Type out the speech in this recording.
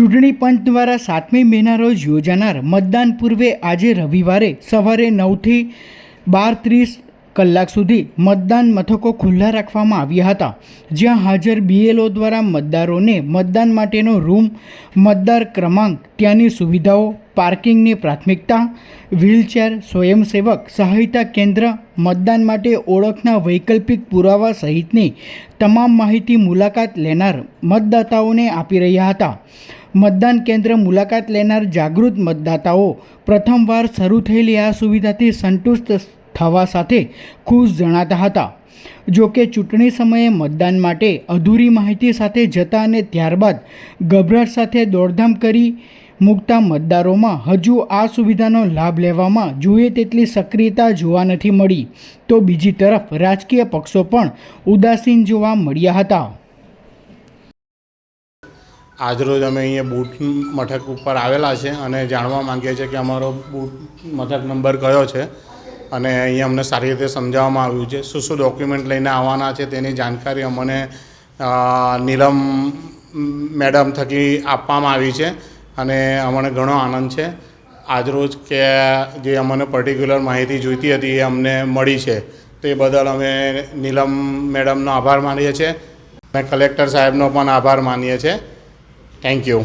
ચૂંટણી પંચ દ્વારા સાતમી મેના રોજ યોજાનાર મતદાન પૂર્વે આજે રવિવારે સવારે નવથી બાર ત્રીસ કલાક સુધી મતદાન મથકો ખુલ્લા રાખવામાં આવ્યા હતા. જ્યાં હાજર બીએલઓ દ્વારા મતદારોને મતદાન માટેનો રૂમ, મતદાર ક્રમાંક, ત્યાંની સુવિધાઓ પાર્કિંગની પ્રાથમિકતા, વ્હીલચેર સ્વયંસેવક સહાયતા કેન્દ્ર મતદાન માટે ઓળખના વૈકલ્પિક પુરાવા સહિતની તમામ માહિતી મુલાકાત લેનાર મતદાતાઓને આપી રહ્યા હતા. મતદાન કેન્દ્ર મુલાકાત લેનાર જાગૃત મતદાતાઓ પ્રથમવાર શરૂ થયેલી આ સુવિધાથી સંતુષ્ટ થવા સાથે ખુશ જણાતા હતા. જો કે ચૂંટણી સમયે મતદાન માટે અધૂરી માહિતી સાથે જતા અને ત્યારબાદ ગભરાટ સાથે દોડધામ કરી મૂકતા મતદારોમાં હજુ આ સુવિધાનો લાભ લેવામાં જોઈએ તેટલી સક્રિયતા જોવા નથી મળી. તો બીજી તરફ રાજકીય પક્ષો પણ ઉદાસીન જોવા મળ્યા હતા. આજરોજ અમે અહીંયા બૂટ મથક ઉપર આવેલા છે અને જાણવા માંગીએ છીએ કે અમારો બૂટ મથક નંબર કયો છે. અને અહીંયા અમને સારી રીતે સમજાવવામાં આવ્યું છે. શું શું ડોક્યુમેન્ટ લઈને આવવાના છે તેની જાણકારી અમને નીલમ મેડમ થકી આપવામાં આવી છે અને અમને ઘણો આનંદ છે. આજરોજ કે જે અમને પર્ટિક્યુલર માહિતી જોઈતી હતી એ અમને મળી છે. તે બદલ અમે નીલમ મેડમનો આભાર માનીએ છીએ. અને કલેક્ટર સાહેબનો પણ આભાર માનીએ છીએ. Thank you